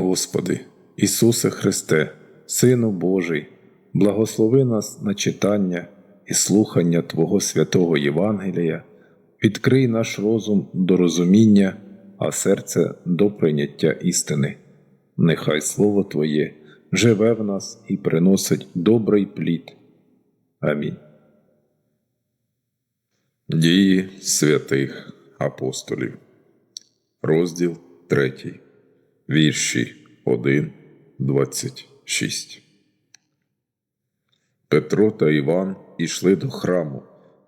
Господи, Ісусе Христе, Сину Божий, благослови нас на читання і слухання Твого святого Євангелія, відкрий наш розум до розуміння, а серце до прийняття істини. Нехай Слово Твоє живе в нас і приносить добрий плід. Амінь. Дії святих апостолів, розділ 3, вірші 1, 26. Петро та Іван ішли до храму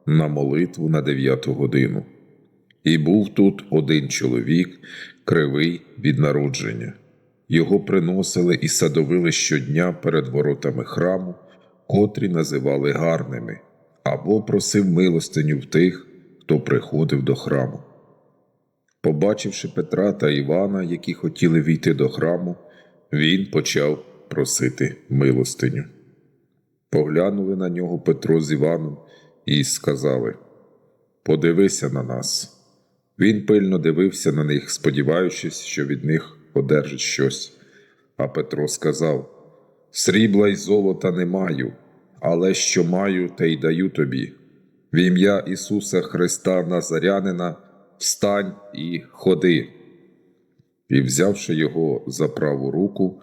на молитву на дев'яту годину. І був тут один чоловік, кривий від народження. Його приносили і садовили щодня перед воротами храму, котрі називали гарними, або просив милостиню в тих, хто приходив до храму. Побачивши Петра та Івана, які хотіли війти до храму, він почав просити милостиню. Поглянули на нього Петро з Іваном і сказали Подивися на нас. Він пильно дивився на них, сподіваючись, що від них одержить щось. А Петро сказав Срібла й золота не маю, але що маю, те й даю тобі. В ім'я Ісуса Христа Назарянина встань і ходи. І, взявши його за праву руку,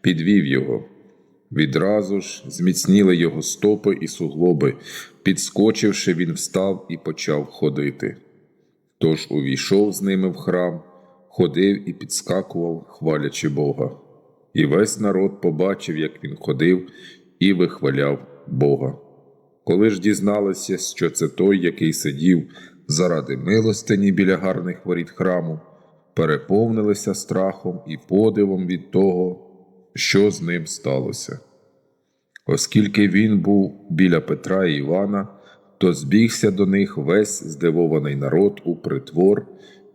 підвів його. Відразу ж зміцніли його стопи і суглоби. Підскочивши, він встав і почав ходити. Тож увійшов з ними в храм, ходив і підскакував, хвалячи Бога. І весь народ побачив, як він ходив, і вихваляв Бога. Коли ж дізналися, що це той, який сидів заради милостині біля гарних воріт храму, переповнилися страхом і подивом від того, що з ним сталося. Оскільки він був біля Петра і Івана, то збігся до них весь здивований народ у притвор,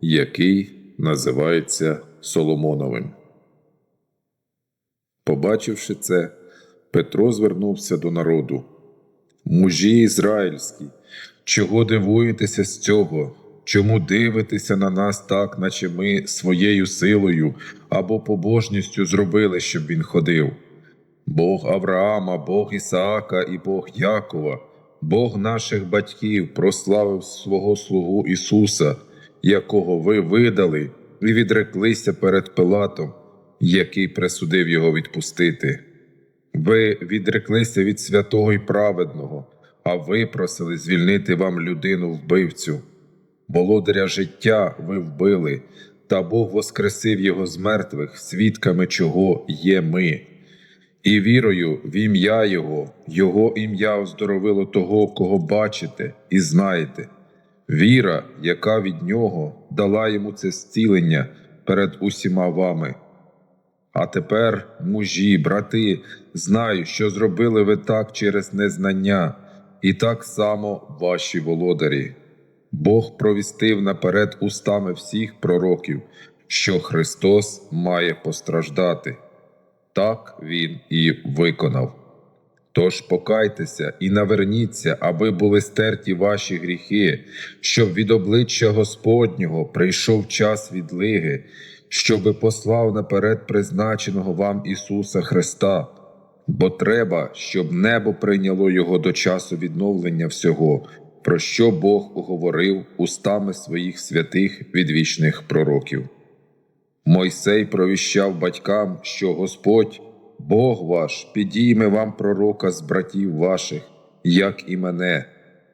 який називається Соломоновим. Побачивши це, Петро звернувся до народу. Мужі ізраїльські, чого дивуєтеся з цього? Чому дивитеся на нас так, наче ми своєю силою або побожністю зробили, щоб він ходив? Бог Авраама, Бог Ісаака і Бог Якова, Бог наших батьків прославив свого слугу Ісуса, якого ви видали і відреклися перед Пилатом, який присудив його відпустити. Ви відреклися від святого і праведного, а випросили звільнити вам людину вбивцю. Володаря життя ви вбили, та Бог воскресив його з мертвих, свідками чого є ми. І вірою в ім'я Його, Його ім'я оздоровило того, кого бачите і знаєте. Віра, яка від нього дала йому це зцілення перед усіма вами. А тепер, мужі, брати, знаю, що зробили ви так через незнання, і так само ваші володарі. Бог провістив наперед устами всіх пророків, що Христос має постраждати. Так Він і виконав. Тож покайтеся і наверніться, аби були стерті ваші гріхи, щоб від обличчя Господнього прийшов час відлиги, щоби послав наперед призначеного вам Ісуса Христа, бо треба, щоб небо прийняло Його до часу відновлення всього, про що Бог говорив устами своїх святих відвічних пророків. Мойсей провіщав батькам, що Господь, Бог ваш, підійме вам пророка з братів ваших, як і мене,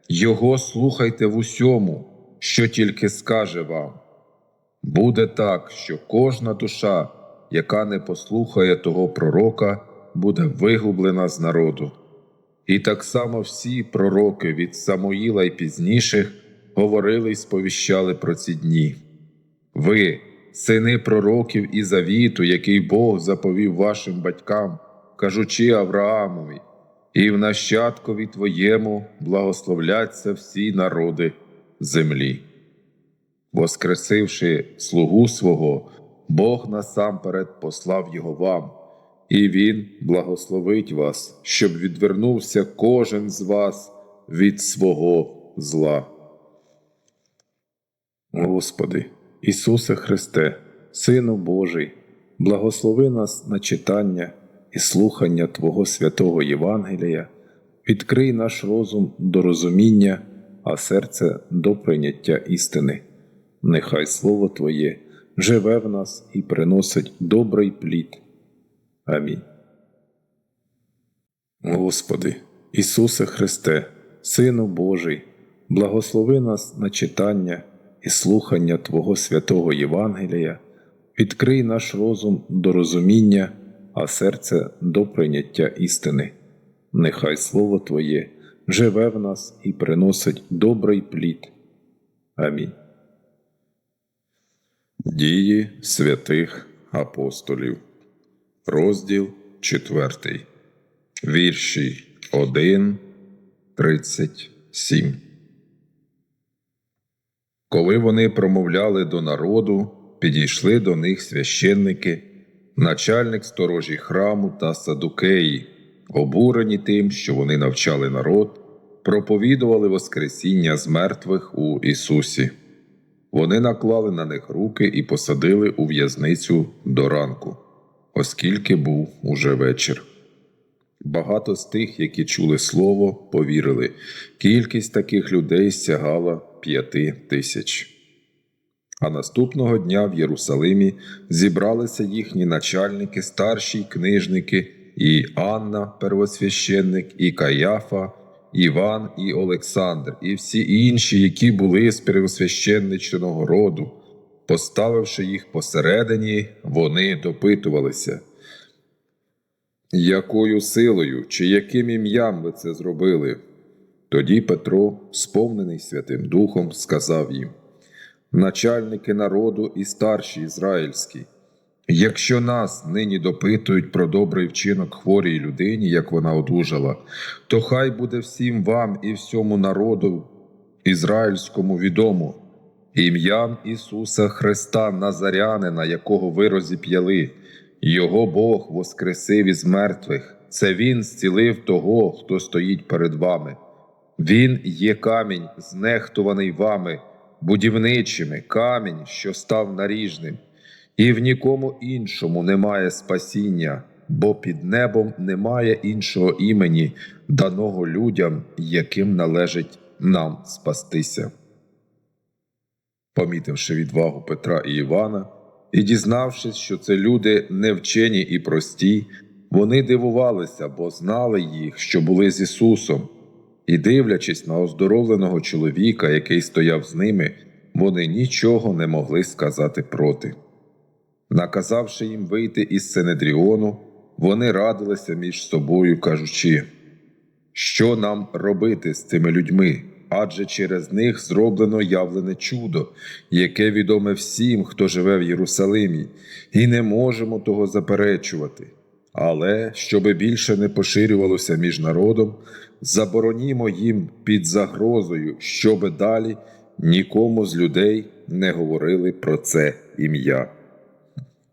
Його слухайте в усьому, що тільки скаже вам. Буде так, що кожна душа, яка не послухає того пророка, буде вигублена з народу. І так само всі пророки від Самуїла й пізніших говорили й сповіщали про ці дні. Ви, сини пророків і завіту, який Бог заповів вашим батькам, кажучи Авраамові, і в нащадкові твоєму благословляться всі народи землі. Воскресивши слугу свого, Бог насамперед послав його вам, і Він благословить вас, щоб відвернувся кожен з вас від свого зла. Господи, Ісусе Христе, Сину Божий, благослови нас на читання і слухання Твого святого Євангелія, відкрий наш розум до розуміння, а серце до прийняття істини. Нехай Слово Твоє живе в нас і приносить добрий плід. Амінь. Господи, Ісусе Христе, Сину Божий, благослови нас на читання і слухання Твого святого Євангелія, відкрий наш розум до розуміння, а серце до прийняття істини. Нехай Слово Твоє живе в нас і приносить добрий плід. Амінь. Дії святих апостолів, розділ 4, вірші 1, 37. Коли вони промовляли до народу, підійшли до них священники, начальник сторожі храму та садукеї, обурені тим, що вони навчали народ, проповідували Воскресіння з мертвих у Ісусі. Вони наклали на них руки і посадили у в'язницю до ранку, оскільки був уже вечір. Багато з тих, які чули слово, повірили. Кількість таких людей сягала п'яти тисяч. А наступного дня в Єрусалимі зібралися їхні начальники, старші книжники, і Анна, первосвященник, і Каяфа, Іван і Олександр, і всі інші, які були з первосвященничного роду. Поставивши їх посередині, вони допитувалися. Якою силою чи яким ім'ям ви це зробили? Тоді Петро, сповнений Святим Духом, сказав їм: Начальники народу і старші ізраїльські, якщо нас нині допитують про добрий вчинок хворій людині, як вона одужала, то хай буде всім вам і всьому народу ізраїльському відомо, ім'ям Ісуса Христа Назарянина, якого ви розіп'яли. Його Бог воскресив із мертвих, це Він зцілив того, хто стоїть перед вами. Він є камінь, знехтуваний вами, будівничими, камінь, що став наріжним, і в нікому іншому немає спасіння, бо під небом немає іншого імені, даного людям, яким належить нам спастися. Помітивши відвагу Петра і Івана, і дізнавшись, що це люди невчені і прості, вони дивувалися, бо знали їх, що були з Ісусом, і, дивлячись на оздоровленого чоловіка, який стояв з ними, вони нічого не могли сказати проти. Наказавши їм вийти із Сенедріону, вони радилися між собою, кажучи, що нам робити з цими людьми, адже через них зроблено явлене чудо, яке відоме всім, хто живе в Єрусалимі, і не можемо того заперечувати. Але, щоби більше не поширювалося між народом, заборонімо їм під загрозою, щоби далі нікому з людей не говорили про це ім'я.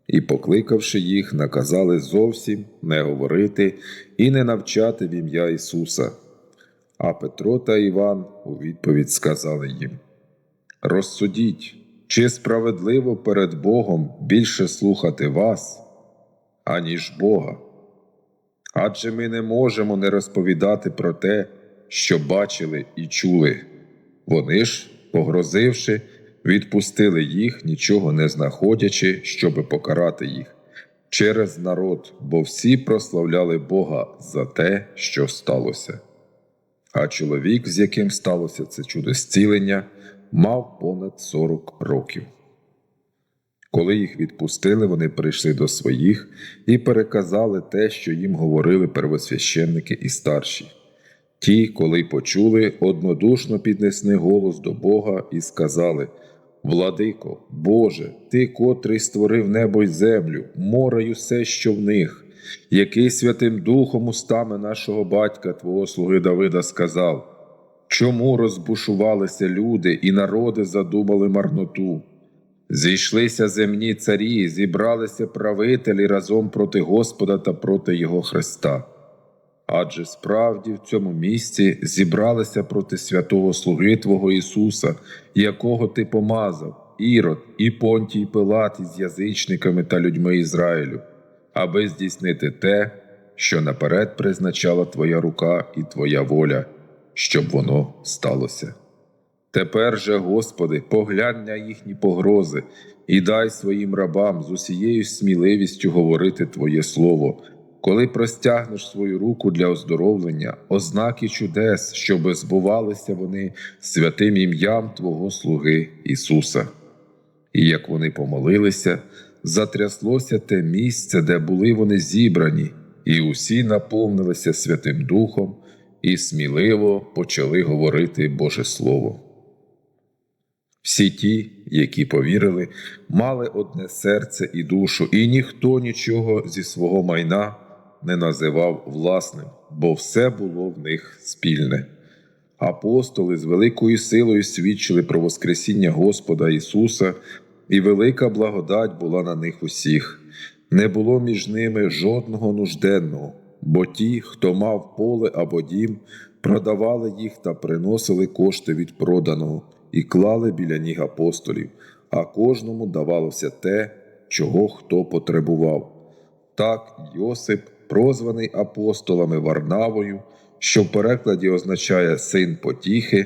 І, покликавши їх, наказали зовсім не говорити і не навчати в ім'я Ісуса. А Петро та Іван у відповідь сказали їм: Розсудіть, чи справедливо перед Богом більше слухати вас, аніж Бога. Адже ми не можемо не розповідати про те, що бачили і чули. Вони ж, погрозивши, відпустили їх, нічого не знаходячи, щоби покарати їх через народ, бо всі прославляли Бога за те, що сталося. А чоловік, з яким сталося це чудо зцілення, мав понад 40 років. Коли їх відпустили, вони прийшли до своїх і переказали те, що їм говорили первосвященники і старші. Ті, коли почули, однодушно піднесли голос до Бога і сказали Владико, Боже, Ти, котрий створив небо й землю, море й усе, що в них, який Святим Духом устами нашого батька, Твого слуги Давида, сказав Чому розбушувалися люди і народи задумали марноту? Зійшлися земні царі, зібралися правителі разом проти Господа та проти Його Христа. Адже справді в цьому місці зібралися проти святого слуги Твого Ісуса, якого Ти помазав, Ірод і Понтій Пилат із язичниками та людьми Ізраїлю, аби здійснити те, що наперед призначала Твоя рука і Твоя воля, щоб воно сталося. Тепер же, Господи, поглянь на їхні погрози і дай своїм рабам з усією сміливістю говорити Твоє Слово, коли простягнеш свою руку для оздоровлення, ознаки чудес, щоб збувалися вони святим ім'ям Твого слуги Ісуса. І як вони помолилися, затряслося те місце, де були вони зібрані, і усі наповнилися Святим Духом і сміливо почали говорити Боже Слово. Всі ті, які повірили, мали одне серце і душу, і ніхто нічого зі свого майна не називав власним, бо все було в них спільне. Апостоли з великою силою свідчили про Воскресіння Господа Ісуса, і велика благодать була на них усіх. Не було між ними жодного нужденного, бо ті, хто мав поле або дім, продавали їх та приносили кошти від проданого і клали біля ніг апостолів, а кожному давалося те, чого хто потребував. Так Йосип, прозваний апостолами Варнавою, що в перекладі означає син потіхи,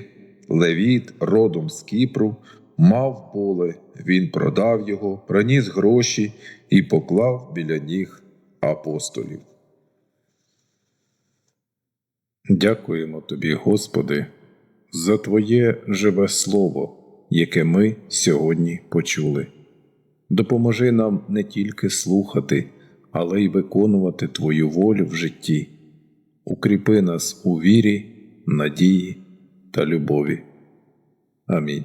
Левіт, родом з Кіпру, мав поле, він продав його, приніс гроші і поклав біля ніг апостолів. Дякуємо тобі, Господи, за Твоє живе Слово, яке ми сьогодні почули. Допоможи нам не тільки слухати, але й виконувати Твою волю в житті. Укріпи нас у вірі, надії та любові. Амінь.